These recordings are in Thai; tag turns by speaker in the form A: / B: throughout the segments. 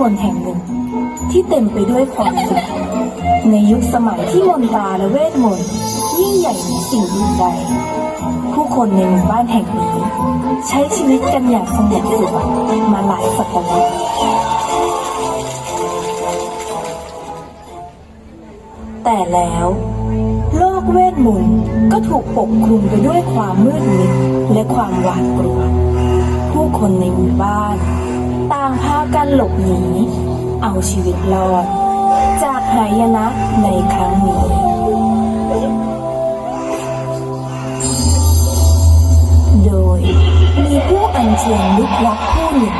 A: มนแห่งหนึ่ง ที่เต็มไปด้วยความสุขในยุคสมัยที่มนตราและเวทมนต์ยิ่งใหญ่เหนือสิ่งอื่นใดผู้คนในหมู่บ้านแห่งนี้ใช้ชีวิตกันอย่างสงบสุขมาหลายศตวรรษแต่แล้วโลกเวทมนต์ก็ถูกปกคลุมไปด้วยความมืดมิดและความหวาดกลัว ผู้คนในหมู่บ้าน ต่างพากันหลบหนี เอาชีวิตรอด จากหายนะในครั้งนี้โดยมีผู้อัญเชิญลึกลับผู้หนึ่ง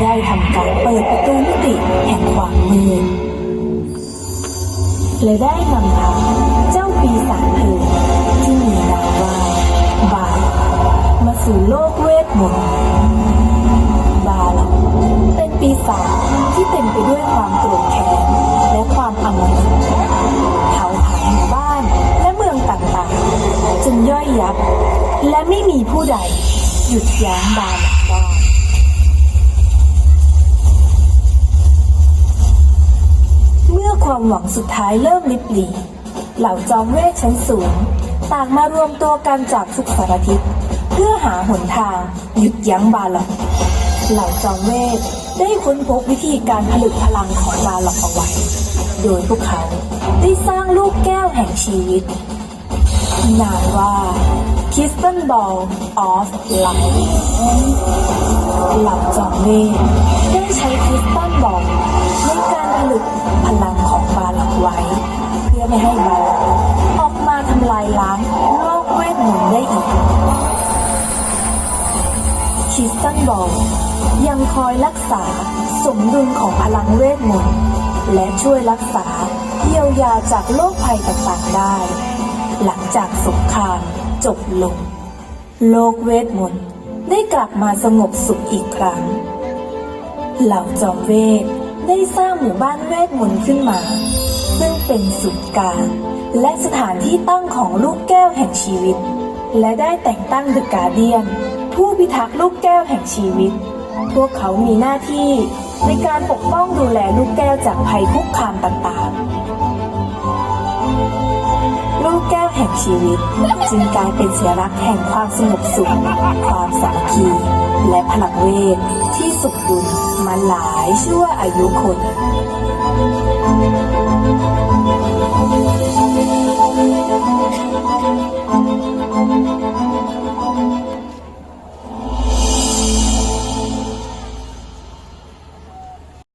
A: ได้ทำการเปิดประตูมิติแห่งความมืดและได้นำพาเจ้าปีศาจเพลิงที่มีนามว่าบามาสู่โลกเวทมนต์ ที่เต็มไปด้วยความโกรธแค้นและความอมหิตเผาผลาญหมู่บ้านและเมืองต่างๆจนย่อยยับ และไม่มีผู้ใด หยุดยั้งบาลได้เมื่อความหวังสุดท้ายเริ่มลิบหลีเหล่าจอมเวทชั้นสูง ต่างมารวมตัวกันจากทุกสารทิศเพื่อหาหนทางหยุดยั้งบาลอก เหล่าจอมเวทได้ค้นพบวิธีการผลึกพลังของบาลอกเอาไว้ โดยพวกเขาได้สร้างลูกแก้วแห่งชีวิต นามว่า Crystal Ball of Life เหล่าจอมเวทได้ใช้คิสตัลบอลในการผลึกพลังของบาลักไว้ เพื่อไม่ให้บาลักออกมาทำลายล้างโลกเวทมนต์ได้อีก คิสตัลบอลยังคอยรักษาสมดุลของพลังเวทมนต์และช่วยรักษาเยียวยาจากโรคภัยต่างๆได้ หลังจากสงครามจบลง โลกเวทมนต์ได้กลับมาสงบสุขอีกครั้ง เหล่าจอมเวทได้สร้างหมู่บ้านเวทมนต์ขึ้นมา ซึ่งเป็นศูนย์กลางและสถานที่ตั้งของลูกแก้วแห่งชีวิต และได้แต่งตั้งเดอะการเดียน ผู้พิทักษ์ลูกแก้วแห่งชีวิต พวกเขามีหน้าที่ในการปกป้องดูแลลูกแก้วจากภัยคุกคามต่างๆ ลูกแก้วแห่งชีวิตจึงกลายเป็นสัญลักษณ์แห่งความสงบสุข ความสามัคคี และพลังเวทที่สุขดุลมาหลายชั่วอายุคน